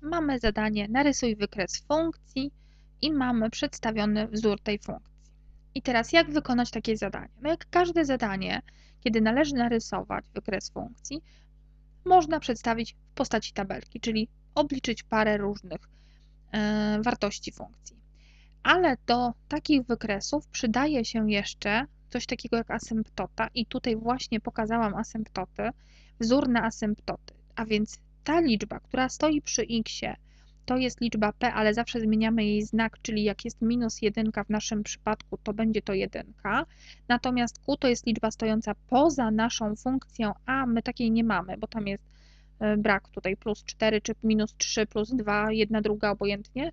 mamy zadanie narysuj wykres funkcji i mamy przedstawiony wzór tej funkcji. I teraz jak wykonać takie zadanie? No jak każde zadanie, kiedy należy narysować wykres funkcji, można przedstawić w postaci tabelki, czyli obliczyć parę różnych e, wartości funkcji. Ale do takich wykresów przydaje się jeszcze coś takiego jak asymptota i tutaj właśnie pokazałam asymptoty, wzór na asymptoty, a więc ta liczba, która stoi przy x, to jest liczba p, ale zawsze zmieniamy jej znak, czyli jak jest minus 1 w naszym przypadku, to będzie to 1. Natomiast q to jest liczba stojąca poza naszą funkcją, a my takiej nie mamy, bo tam jest e, brak tutaj plus 4 czy minus 3 plus 2, jedna druga obojętnie,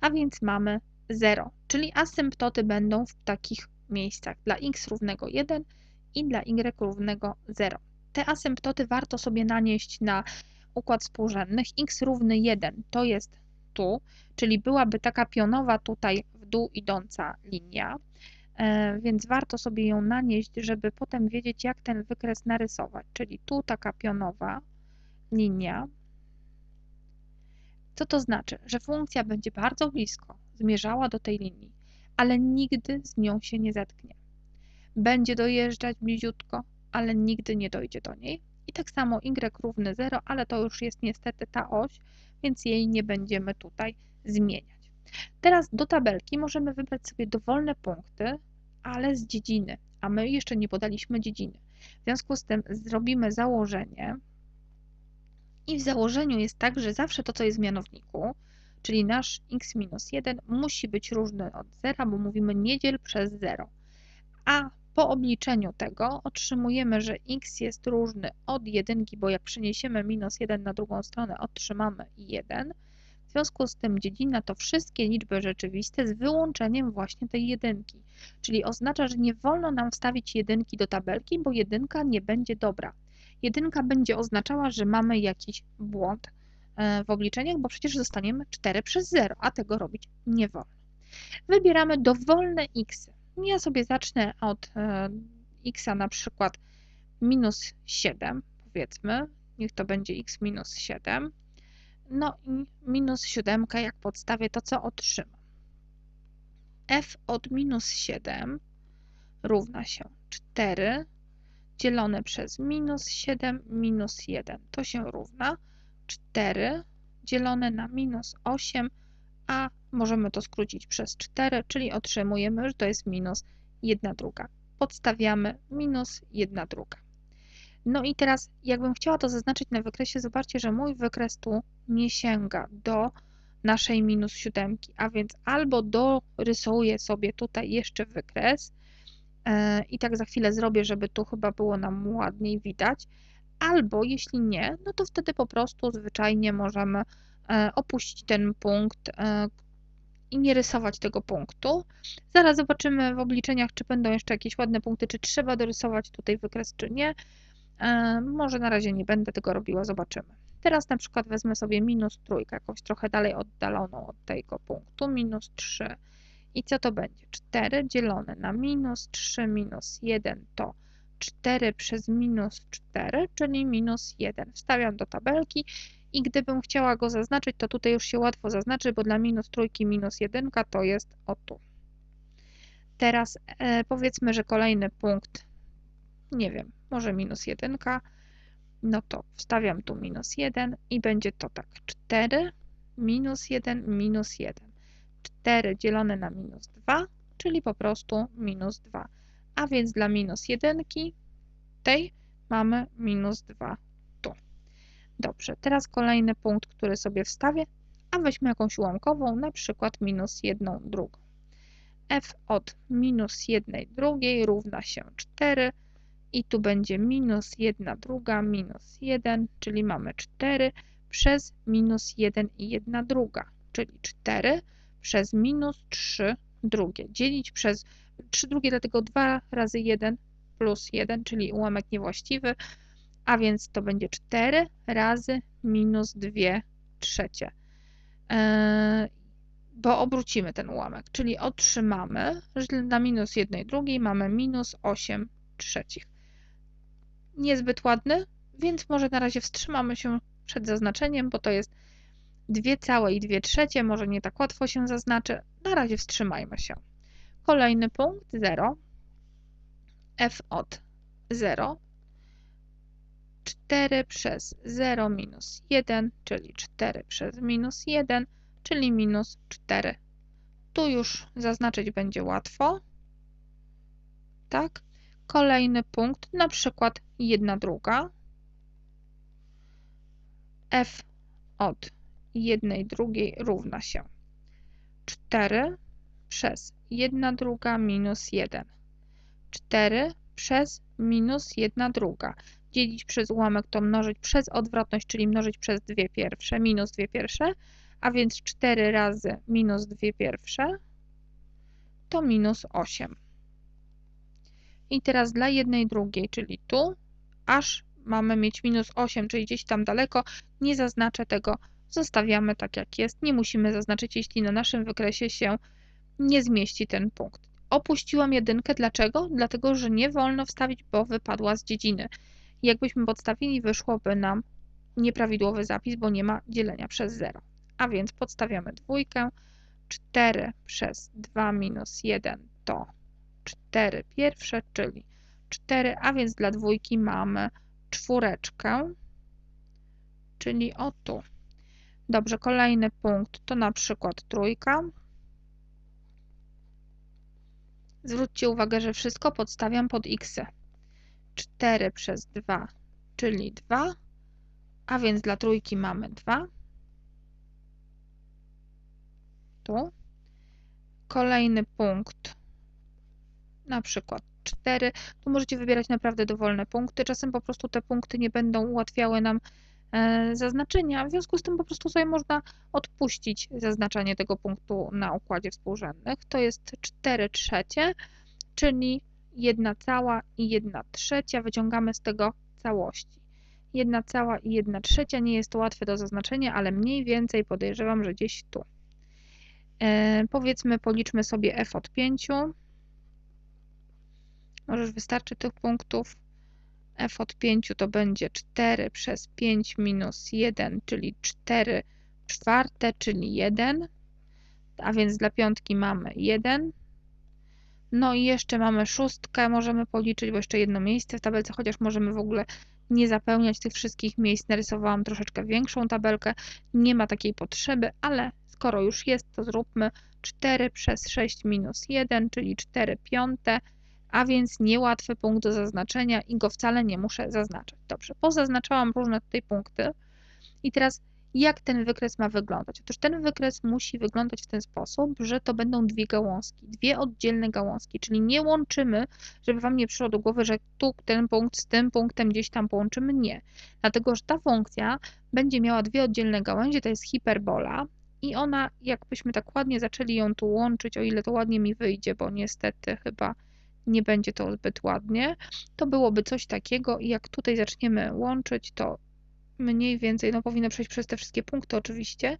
a więc mamy 0, czyli asymptoty będą w takich miejscach dla x równego 1 i dla y równego 0. Te asymptoty warto sobie nanieść na układ współrzędnych. x równy 1 to jest tu, czyli byłaby taka pionowa tutaj w dół idąca linia, e, więc warto sobie ją nanieść, żeby potem wiedzieć, jak ten wykres narysować. Czyli tu taka pionowa linia. Co to znaczy? Że funkcja będzie bardzo blisko zmierzała do tej linii, ale nigdy z nią się nie zetknie. Będzie dojeżdżać bliziutko, ale nigdy nie dojdzie do niej. I tak samo y równy 0, ale to już jest niestety ta oś, więc jej nie będziemy tutaj zmieniać. Teraz do tabelki możemy wybrać sobie dowolne punkty, ale z dziedziny, a my jeszcze nie podaliśmy dziedziny. W związku z tym zrobimy założenie i w założeniu jest tak, że zawsze to, co jest w mianowniku, czyli nasz x minus 1 musi być różny od 0, bo mówimy nie dziel przez 0. A po obliczeniu tego otrzymujemy, że x jest różny od 1, bo jak przeniesiemy minus 1 na drugą stronę, otrzymamy 1. W związku z tym dziedzina to wszystkie liczby rzeczywiste z wyłączeniem właśnie tej jedynki. Czyli oznacza, że nie wolno nam wstawić jedynki do tabelki, bo jedynka nie będzie dobra. Jedynka będzie oznaczała, że mamy jakiś błąd e, w obliczeniach, bo przecież zostaniemy 4 przez 0, a tego robić nie wolno. Wybieramy dowolne x. Ja sobie zacznę od e, x na przykład minus 7, powiedzmy, niech to będzie x minus 7. No i minus 7, jak podstawię, to co otrzymam? f od minus 7 równa się 4 dzielone przez minus 7 minus 1. To się równa 4 dzielone na minus 8, a możemy to skrócić przez 4, czyli otrzymujemy, że to jest minus 1 druga. Podstawiamy minus 1 druga. No i teraz, jakbym chciała to zaznaczyć na wykresie, zobaczcie, że mój wykres tu nie sięga do naszej minus 7, a więc albo dorysuję sobie tutaj jeszcze wykres e, i tak za chwilę zrobię, żeby tu chyba było nam ładniej widać, albo jeśli nie, no to wtedy po prostu zwyczajnie możemy opuścić ten punkt, e, i nie rysować tego punktu. Zaraz zobaczymy w obliczeniach, czy będą jeszcze jakieś ładne punkty, czy trzeba dorysować tutaj wykres, czy nie. E, może na razie nie będę tego robiła, zobaczymy. Teraz na przykład wezmę sobie minus trójkę, jakąś trochę dalej oddaloną od tego punktu, minus 3. I co to będzie? 4 dzielone na minus 3 minus 1 to 4 przez minus 4, czyli minus 1. Wstawiam do tabelki i gdybym chciała go zaznaczyć, to tutaj już się łatwo zaznaczy, bo dla minus trójki minus jedynka to jest o tu. Teraz e, powiedzmy, że kolejny punkt, nie wiem, może minus jedynka, no to wstawiam tu minus 1 i będzie to tak 4 minus 1 minus 1. 4 dzielone na minus 2, czyli po prostu minus 2. A więc dla minus jedynki tej mamy minus 2 Dobrze, teraz kolejny punkt, który sobie wstawię, a weźmy jakąś ułamkową, na przykład minus 1 drugą. f od minus 1 drugiej równa się 4 i tu będzie minus 1 druga minus 1, czyli mamy 4 przez minus 1 i 1 druga, czyli 4 przez minus 3 drugie. Dzielić przez 3 drugie, dlatego 2 razy 1 plus 1, czyli ułamek niewłaściwy, a więc to będzie 4 razy minus 2 trzecie. E, bo obrócimy ten ułamek, czyli otrzymamy, że na minus 1 drugiej mamy minus 8 trzecich. Niezbyt ładny, więc może na razie wstrzymamy się przed zaznaczeniem, bo to jest 2 całe i 2 trzecie, może nie tak łatwo się zaznaczy. Na razie wstrzymajmy się. Kolejny punkt 0, f od 0, 4 przez 0 minus 1, czyli 4 przez minus 1, czyli minus 4. Tu już zaznaczyć będzie łatwo. Tak? Kolejny punkt, na przykład 1 druga. f od 1 drugiej równa się 4 przez 1 druga minus 1. 4 przez minus 1 druga. Dzielić przez ułamek to mnożyć przez odwrotność, czyli mnożyć przez 2 pierwsze, minus 2 pierwsze, a więc 4 razy minus 2 pierwsze to minus 8. I teraz dla jednej drugiej, czyli tu, aż mamy mieć minus 8, czyli gdzieś tam daleko, nie zaznaczę tego, zostawiamy tak jak jest. Nie musimy zaznaczyć, jeśli na naszym wykresie się nie zmieści ten punkt. Opuściłam jedynkę, dlaczego? Dlatego, że nie wolno wstawić, bo wypadła z dziedziny. Jakbyśmy podstawili, wyszłoby nam nieprawidłowy zapis, bo nie ma dzielenia przez 0. A więc podstawiamy dwójkę. 4 przez 2 minus 1 to 4 pierwsze, czyli 4, a więc dla dwójki mamy czwóreczkę, czyli o tu. Dobrze, kolejny punkt to na przykład trójka. Zwróćcie uwagę, że wszystko podstawiam pod x. 4 przez 2, czyli 2, a więc dla trójki mamy 2. Tu. Kolejny punkt, na przykład 4. Tu możecie wybierać naprawdę dowolne punkty. Czasem po prostu te punkty nie będą ułatwiały nam e, zaznaczenia, w związku z tym po prostu sobie można odpuścić zaznaczanie tego punktu na układzie współrzędnych. To jest 4 trzecie, czyli 1 cała i 1 trzecia. Wyciągamy z tego całości. 1 cała i 1 trzecia nie jest to łatwe do zaznaczenia, ale mniej więcej podejrzewam, że gdzieś tu. E, powiedzmy, policzmy sobie f od 5. Możesz wystarczy tych punktów. f od 5 to będzie 4 przez 5 minus 1, czyli 4 czwarte, czyli 1. A więc dla piątki mamy 1. No i jeszcze mamy szóstkę, możemy policzyć, bo jeszcze jedno miejsce w tabelce, chociaż możemy w ogóle nie zapełniać tych wszystkich miejsc. Narysowałam troszeczkę większą tabelkę, nie ma takiej potrzeby, ale skoro już jest, to zróbmy 4 przez 6 minus 1, czyli 4 piąte, a więc niełatwy punkt do zaznaczenia i go wcale nie muszę zaznaczać. Dobrze, pozaznaczałam różne tutaj punkty i teraz jak ten wykres ma wyglądać? Otóż ten wykres musi wyglądać w ten sposób, że to będą dwie gałązki, dwie oddzielne gałązki, czyli nie łączymy, żeby Wam nie przyszło do głowy, że tu ten punkt z tym punktem gdzieś tam połączymy. Nie. Dlatego, że ta funkcja będzie miała dwie oddzielne gałęzie, to jest hiperbola i ona, jakbyśmy tak ładnie zaczęli ją tu łączyć, o ile to ładnie mi wyjdzie, bo niestety chyba nie będzie to zbyt ładnie, to byłoby coś takiego i jak tutaj zaczniemy łączyć, to mniej więcej, no powinno przejść przez te wszystkie punkty oczywiście.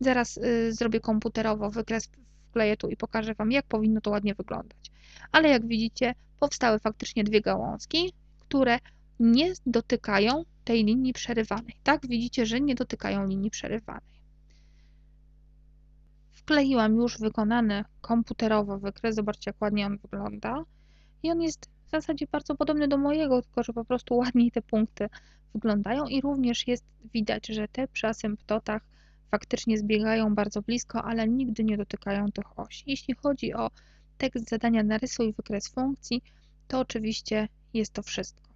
Zaraz y, zrobię komputerowo wykres, wkleję tu i pokażę Wam, jak powinno to ładnie wyglądać. Ale jak widzicie, powstały faktycznie dwie gałązki, które nie dotykają tej linii przerywanej. Tak, widzicie, że nie dotykają linii przerywanej. Wkleiłam już wykonany komputerowo wykres. Zobaczcie, jak ładnie on wygląda. I on jest w zasadzie bardzo podobny do mojego, tylko że po prostu ładniej te punkty wyglądają i również jest widać, że te przy asymptotach faktycznie zbiegają bardzo blisko, ale nigdy nie dotykają tych osi. Jeśli chodzi o tekst zadania narysuj wykres funkcji, to oczywiście jest to wszystko.